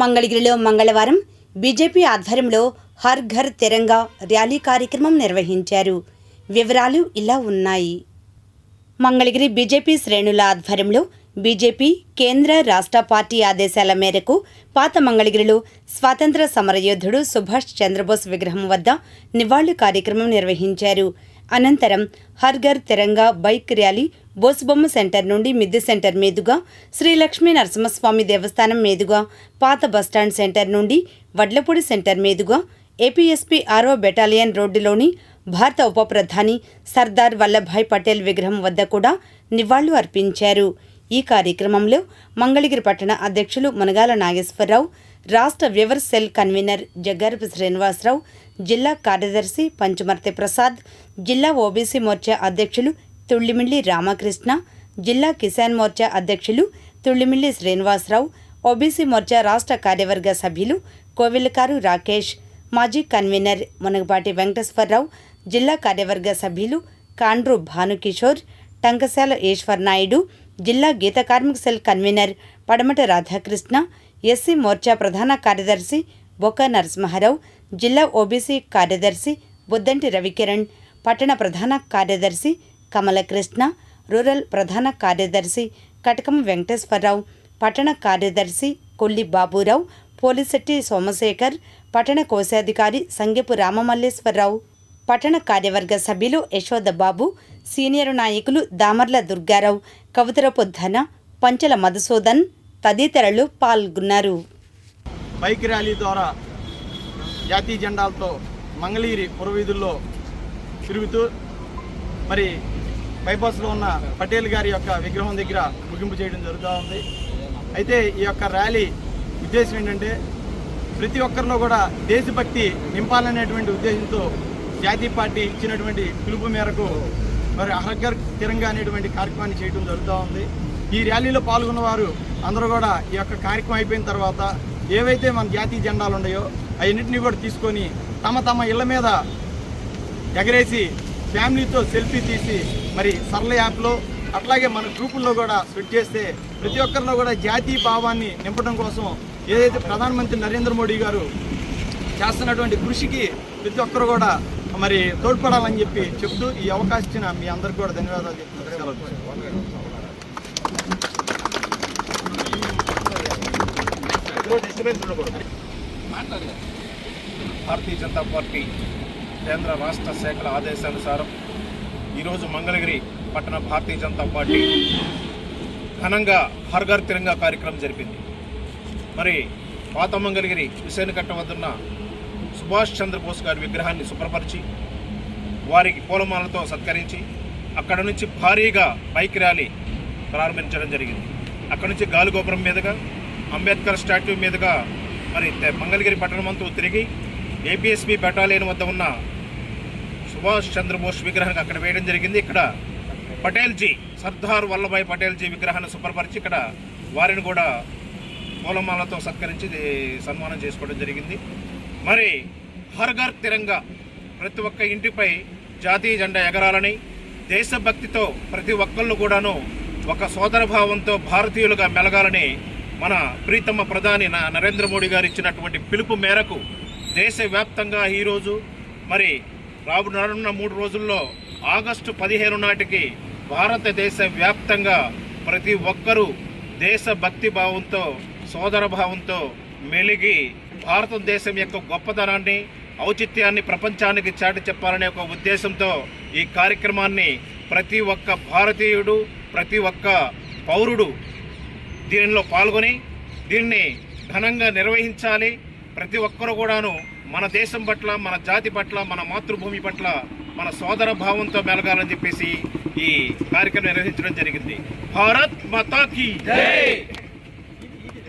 మంగళగిరిలో మంగళవారం బీజేపీ ఆధ్వర్యంలో హర్ ఘర్ తిరంగా ర్యాలీ కార్యక్రమం నిర్వహించారు. వివరాలు ఇలా ఉన్నాయి. మంగళగిరి బీజేపీ శ్రేణుల ఆధ్వర్యంలో బీజేపీ కేంద్ర రాష్ట్ర పార్టీ ఆదేశాల మేరకు పాత మంగళగిరిలో స్వాతంత్ర సమరయోధుడు సుభాష్ చంద్రబోస్ విగ్రహం వద్ద నివాళులు కార్యక్రమం నిర్వహించారు. అనంతరం Har Ghar Tiranga bike rally Bosubomma center నుండి మిద్దె సెంటర్ మీదుగా శ్రీ లక్ష్మీ నరసింహస్వామి దేవస్థానం మీదుగా పాత బస్టాండ్ సెంటర్ నుండి వడ్లపూడి సెంటర్ మీదుగా ఏపీఎస్పీ ఆరో బెటాలియన్ రోడ్డులోని భారత ఉప ప్రధాని సర్దార్ వల్లభాయ్ పటేల్ విగ్రహం వద్ద కూడా నివాళులు అర్పించారు. ఈ కార్యక్రమంలో మంగళగిరి పట్టణ అధ్యక్షులు మునగాల నాగేశ్వరరావు రాష్ట్ర వ్యవర్ సెల్ కన్వీనర్ జగ్గారపు శ్రీనివాసరావు జిల్లా కార్యదర్శి పంచమర్తి ప్రసాద్ జిల్లా ఓబీసీ మోర్చా అధ్యక్షులు తుళ్ళిమిల్లి రామకృష్ణ జిల్లా కిసాన్ మోర్చా అధ్యక్షులు తుళ్ళిమిల్లి శ్రీనివాసరావు ఓబీసీ మోర్చా రాష్ట్ర కార్యవర్గ సభ్యులు కోవిలకారు రాకేష్ మాజీ కన్వీనర్ మునగపాటి వెంకటేశ్వరరావు జిల్లా కార్యవర్గ సభ్యులు కాండ్రు భానుకిషోర్ టంకశాల ఈశ్వర్ నాయుడు జిల్లా గీత కార్మిక సెల్ కన్వీనర్ పడమట రాధాకృష్ణ ఎస్సీ మోర్చా ప్రధాన కార్యదర్శి బొక్క నరసింహారావు జిల్లా ఓబీసీ కార్యదర్శి బుద్దంటి రవికిరణ్ పట్టణ ప్రధాన కార్యదర్శి కమలకృష్ణ రూరల్ ప్రధాన కార్యదర్శి కటకం వెంకటేశ్వరరావు పట్టణ కార్యదర్శి కొల్లి బాబురావు పోలిశెట్టి సోమశేఖర్ పట్టణ కోశాధికారి సంగెపు రామమల్లేశ్వరరావు పట్టణ కార్యవర్గ సభ్యులు యశోద బాబు సీనియర్ నాయకులు దామర్ల దుర్గారావు కవితరపు ధన పంచల మధుసూదన్ తదితరులు పాల్గొన్నారు. బైక్ ర్యాలీ ద్వారా జాతీయ జెండాలతో మంగళగిరి పురవీధుల్లో తిరుగుతూ మరి బైపాస్లో ఉన్న పటేల్ గారి యొక్క విగ్రహం దగ్గర ముగింపు చేయడం జరుగుతూ ఉంది. అయితే ఈ యొక్క ర్యాలీ ఉద్దేశం ఏంటంటే ప్రతి ఒక్కరిలో కూడా దేశభక్తి నింపాలనేటువంటి ఉద్దేశంతో జాతీయ పార్టీ ఇచ్చినటువంటి పిలుపు మేరకు మరి అహర్గర్ తిరంగా అనేటువంటి కార్యక్రమాన్ని చేయడం జరుగుతూ ఉంది. ఈ ర్యాలీలో పాల్గొన్న వారు అందరూ కూడా ఈ యొక్క కార్యక్రమం అయిపోయిన తర్వాత ఏవైతే మన జాతీయ జెండాలు ఉన్నాయో అవన్నింటినీ కూడా తీసుకొని తమ తమ ఇళ్ళ మీద ఎగరేసి ఫ్యామిలీతో సెల్ఫీ తీసి మరి సరళ యాప్లో అట్లాగే మన గ్రూపుల్లో కూడా స్ప్రెడ్ చేస్తే ప్రతి ఒక్కరిలో కూడా జాతీయ భావాన్ని నింపడం కోసం ఏదైతే ప్రధానమంత్రి నరేంద్ర మోడీ గారు చేస్తున్నటువంటి కృషికి ప్రతి ఒక్కరు కూడా మరి తోడ్పడాలని చెప్పి చెప్తూ ఈ అవకాశం ఇచ్చిన మీ అందరికీ కూడా ధన్యవాదాలు చెప్తున్నారు భారతీయ జనతా పార్టీ కేంద్ర రాష్ట్ర శాఖల ఆదేశానుసారం ఈరోజు మంగళగిరి పట్టణ భారతీయ జనతా పార్టీ ఘనంగా హర్ఘర్ తిరంగా కార్యక్రమం జరిపింది. మరి పాత మంగళగిరి విశాఖకట్ట వద్దున్న సుభాష్ చంద్రబోస్ గారి విగ్రహాన్ని శుభ్రపరిచి వారికి పూలమాలతో సత్కరించి అక్కడ నుంచి భారీగా బైక్ ర్యాలీ ప్రారంభించడం జరిగింది. అక్కడ నుంచి గాలిగోపురం మీదుగా అంబేద్కర్ స్టాట్యూ మీదుగా మరి మంగళగిరి పట్టణమంతా తిరిగి ఏపీఎస్బీ బెటాలియన్ వద్ద ఉన్న సుభాష్ చంద్రబోస్ విగ్రహానికి అక్కడ వేయడం జరిగింది. ఇక్కడ పటేల్ జీ సర్దార్ వల్లభాయ్ పటేల్ జీ విగ్రహాన్ని శుభ్రపరిచి ఇక్కడ వారిని కూడా పూలమాలతో సత్కరించి సన్మానం చేసుకోవడం జరిగింది. మరి హర్ఘర్ తిరంగా ప్రతి ఒక్క ఇంటిపై జాతీయ జెండా ఎగరాలని దేశభక్తితో ప్రతి ఒక్కళ్ళు కూడాను ఒక సోదర భావంతో భారతీయులుగా మెలగాలని మన ప్రీతమ ప్రధాని నరేంద్ర మోడీ గారు ఇచ్చినటువంటి పిలుపు మేరకు దేశవ్యాప్తంగా ఈరోజు మరి రాబు మూడు రోజుల్లో ఆగస్టు పదిహేను నాటికి భారతదేశ వ్యాప్తంగా ప్రతి ఒక్కరూ దేశభక్తి భావంతో సోదర భావంతో మెలిగి భారతదేశం యొక్క గొప్పతనాన్ని ఔచిత్యాన్ని ప్రపంచానికి చాటి చెప్పాలనే ఒక ఉద్దేశంతో ఈ కార్యక్రమాన్ని ప్రతి ఒక్క భారతీయుడు ప్రతి ఒక్క పౌరుడు దీనిలో పాల్గొని దీన్ని ఘనంగా నిర్వహించాలి. ప్రతి ఒక్కరు కూడాను మన దేశం పట్ల మన జాతి పట్ల మన మాతృభూమి పట్ల మన సోదర భావంతో మెలగాలని చెప్పేసి ఈ కార్యక్రమం నిర్వహించడం జరిగింది. భారత్ మాతాకి